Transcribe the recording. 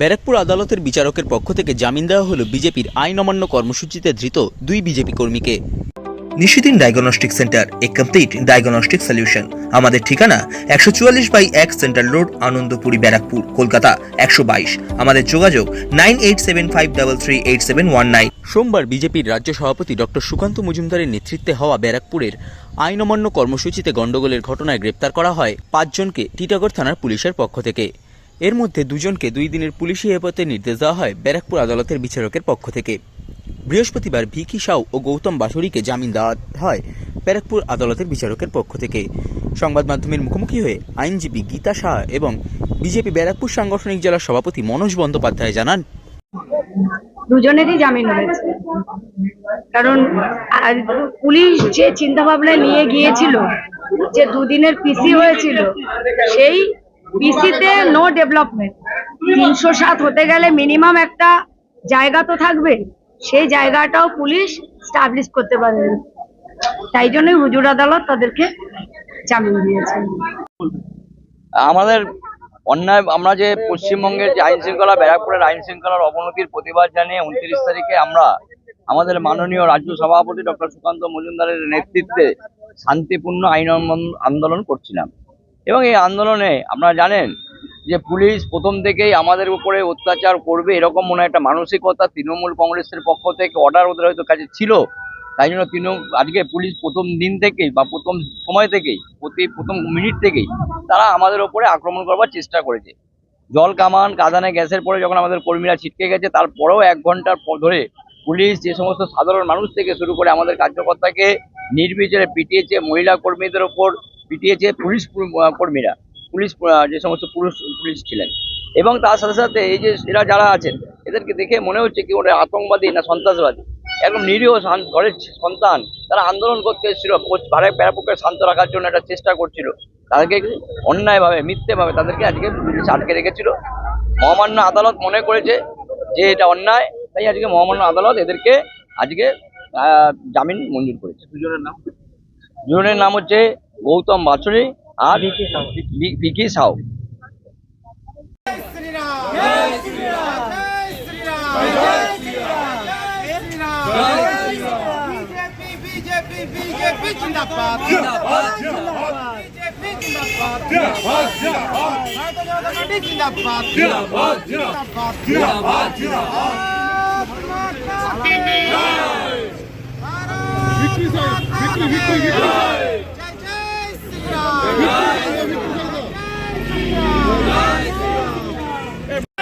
ব্যারাকপুর আদালতের বিচারকের পক্ষ থেকে জামিন দেওয়া হলো বিজেপির আইন অমান্য কর্মসূচিতে ধৃত দুই বিজেপি কর্মীকে। নিশিদিন ডায়াগনস্টিক সেন্টার এ কমপ্লিট ডায়াগনস্টিক সলিউশন। আমাদের ঠিকানা একশো চুয়াল্লিশ বাই এক সেন্ট্রাল রোড আনন্দপুরি ব্যারাকপুর কলকাতা একশো বাইশ। আমাদের যোগাযোগ nine eight seven five double three eight seven one nine. সোমবার বিজেপির রাজ্য সভাপতি ডক্টর সুকান্ত মজুমদারের নেতৃত্বে হওয়া ব্যারাকপুরের আইন অমান্য কর্মসূচিতে গণ্ডগোলের ঘটনায় গ্রেপ্তার করা হয় পাঁচজনকে টিটাগড় থানার পুলিশের পক্ষ থেকে। এর মধ্যে দুজনকে দুই দিনের পুলিশি হেফাজতের নির্দেশ দেওয়া হয় ব্যারাকপুর আদালতের বিচারকের পক্ষ থেকে। বৃহস্পতিবার ভিকি সাউ ও গৌতম বাসুরিকে জামিন দেওয়া হয় ব্যারাকপুর আদালতের বিচারকের পক্ষ থেকে। সংবাদ মাধ্যমের মুখোমুখি হয়ে আইনজীবী গীতা শাহ এবং বিজেপি ব্যারাকপুর সাংগঠনিক জেলার সভাপতি মনোজ বন্দ্যোপাধ্যায় জানান। দুজনেরই জামিন হয়েছে। কারণ পুলিশ যে চিন্তা ভাবনা নিয়ে গিয়েছিল, যে দুদিনের পিসি হয়েছিল, সেই পিসিতে নো ডেভেলপমেন্ট তিনশো সাত হতে গেলে মিনিমাম একটা জায়গা তো থাকবে। সেই জায়গাটাও পুলিশ স্টাবলিশ করতে পারে তাই জন্যই হুজুর আদালত তাদেরকে জামিন দিয়েছে। আমাদের অন্যায়, আমরা যে পশ্চিমবঙ্গের যে আইন শৃঙ্খলা ব্যারাকপুরের আইন শৃঙ্খলার অবনতির প্রতিবাদ জানিয়ে উনত্রিশ তারিখে আমরা আমাদের মাননীয় রাজ্য সভাপতি ডক্টর সুকান্ত মজুমদারের নেতৃত্বে শান্তিপূর্ণ আইন আন্দোলন করছিলাম। এবং এই আন্দোলনে আপনারা জানেন যে পুলিশ প্রথম থেকেই আমাদের উপরে অত্যাচার করবে এরকম মনে একটা মানসিকতা তৃণমূল কংগ্রেসের পক্ষ থেকে অর্ডার ওদের হয়তো কাছে ছিল। তাই জন্য তৃণমূল আজকে পুলিশ প্রথম দিন থেকেই বা প্রথম সময় থেকেই, প্রতি প্রথম মিনিট থেকেই তারা আমাদের ওপরে আক্রমণ করবার চেষ্টা করেছে। জল কামান, কাদানে গ্যাসের পরে যখন আমাদের কর্মীরা ছিটকে গেছে, তারপরেও এক ঘণ্টার ধরে পুলিশ যে সমস্ত সাধারণ মানুষ থেকে শুরু করে আমাদের কার্যকর্তাকে নির্বিচারে পিটিয়েছে মহিলা কর্মীদের ওপর পিটিয়েছে পুলিশ কর্মীরা। পুলিশ যে সমস্ত পুরুষ পুলিশ ছিলেন। এবং তার সাথে সাথে এই যে এরা যারা আছেন এদেরকে দেখে মনে হচ্ছে কি ওরা আতঙ্কবাদী না সন্ত্রাসবাদী। একদম নিরীহ ঘরের সন্তান। তারা আন্দোলন করতে এসেছিল ভাড়ায় প্যারাপক্ষে শান্ত রাখার জন্য একটা চেষ্টা করছিল। তাদেরকে অন্যায়ভাবে মিথ্যেভাবে তাদেরকে আজকে পুলিশ আটকে রেখেছিল। মহামান্য আদালত মনে করেছে যে এটা অন্যায় তাই আজকে মহামান্য আদালত এদেরকে আজকে আহ, জামিন মঞ্জুর করেছে। দুজনের নাম? দুজনের নাম হচ্ছে গৌতম বাছুরি আর বিকি সাউ বিক্রি বিক্রি বিক্রি